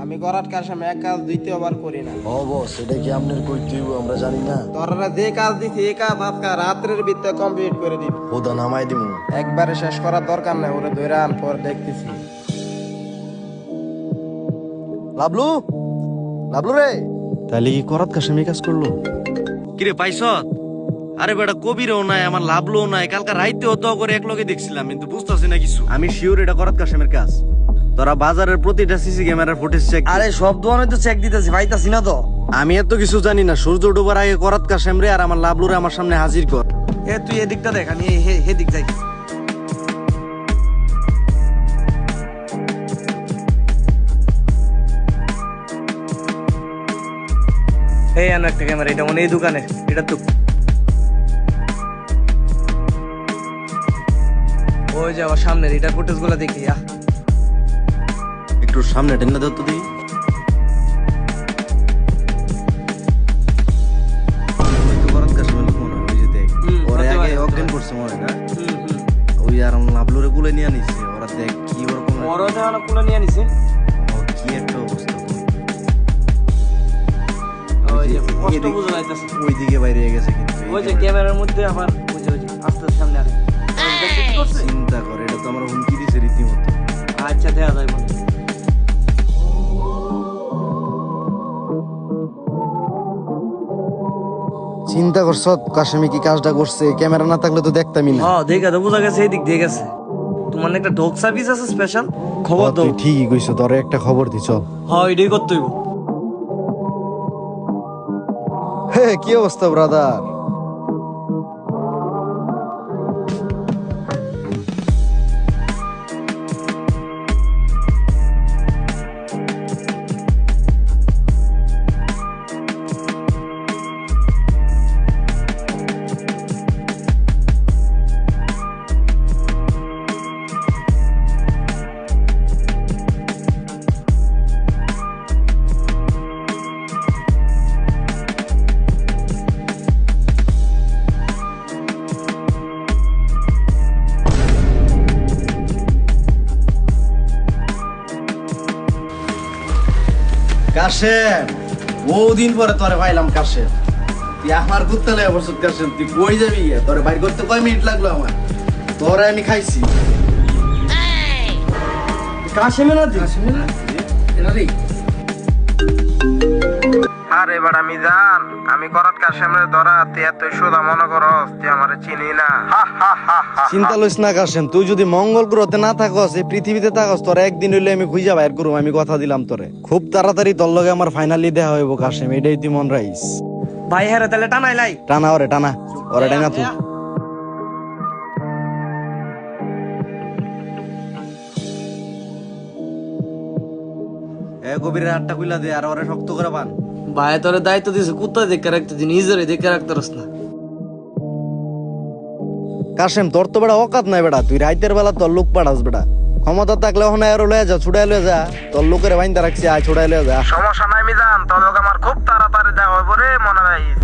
আমি করার কাছে এক কাজ দ্বিতীয়বার করি না। ও বস এটা কি আপনার কইতে হইব আমরা জানি না। তোরা যে কাজ দিছি এই কাজ আজকে রাত্রের ভিতরে কমপ্লিট করে দিবি। ওদা নামাই দিমু। একবারে শেষ করার দরকার নাই ওরে ধরে আন পর দেখতেছি। লাবলু? লাবলু রে? তাহলে কি করাত কাশেমি কাজ করল? কিরে পাইছত আরে বেটা কবিরও নাই আমার লাভলও নাই কালকা রাইতেও তো করে এক লগে দেখছিলাম কিন্তু বুঝতেছি না কিছু। আমি শিওর এটা করাত কাশেমের কাজ। তোরা বাজারের প্রতিটা সিসি ক্যামেরার ফুটেজ চেক আরে সব দোকানে তো চেক দিতেছি পাইতাছি না তো। আমি এত কিছু জানি না সূর্য ডোবার আগে করাত কাশেম রে আর আমার লাভলুরে আমার সামনে হাজির কর। এ তুই এদিকটা দেখ আমি এই- হে হে দিক যাই এই আনো একটা ক্যামেরা এটা মনে এই দোকানে এটা তো। ওই যে আবার সামনের এটা ফুটেজগুলো দেখি আহ। একটু সামনে টেনে দাও তো দেখি। ওই মনে হয়, যে হয় বাইরে গেছে কিন্তু ওই ক্যামেরার মধ্যে আবার ওই যে আস্তে আস্তে সামনে আরে চিন্তা করে এটা তো আমার হুমকি দিছে রীতিমতো। আচ্ছা দেখা যায় চিন্তা করছ কাশেমি কি কাজটা করছে? ক্যামেরা না থাকলে তো দেখতামই না। হ্যাঁ দেখে তো বোঝা গেছে এই দিক দিয়ে গেছে। তোমার একটা ডগ সার্ভিস আছে স্পেশাল খবর দাও। তুই ঠিকই কইছ তোরে একটা খবর দি চল। হ্যাঁ এটাই করতে হইব। হে কি অবস্থা ব্রাদার কাশেম বহুদিন পরে তোরে পাইলাম কাশেম। তুই আমার কুত্তালে অবশ্য কাশেম তুই কই যাবি? গিয়া? তোরে বাইর করতে কয় মিনিট লাগল আমার? তোরে আমি খাইছি। কাশেমে না দিস আরে এবার আমি জান আমি করাত কাশেমের ধরা তুই এত সোজা মনে করস তুই আমারে চিনি না। হা হা হা হা চিন্তা লইস না কাশেম তুই যদি মঙ্গল গ্রহতে না থাকস এই পৃথিবীতে থাকস তোর একদিন হইলে আমি খুঁজা বাইর করুম আমি কথা দিলাম তোরে। খুব তাড়াতাড়ি তোর লগে আমার ফাইনালি দেখা হইব কাশেম এটাই তুই মন রাইস ভাই হ্যাঁ তাহলে টানাই লাই। টানা ওরে টানা ওরে টানা তুই। এ কবিরের হাতটা খুইলা দে আর ওরে শক্ত করে পান ভাই তোরে দায়িত্ব দিছে কুত্তা দেখে রাখতে দিন নিজেরে দেখে রাখতে রস না। কাশেম তোর তো বেড়া অকাত নাই বেড়া তুই রাইতের বেলা তোর লোক পাঠাস বেড়া। ক্ষমতা থাকলে ওখানে আর লয়ে যা ছুটাই লয়ে যা তোর লোকের বাইন্দা রাখছি আয় ছুটাই লয়ে যা। সমস্যা নাই আমি তোর লোক আমার খুব তাড়াতাড়ি দেখা হইব রে মনে রাখিস।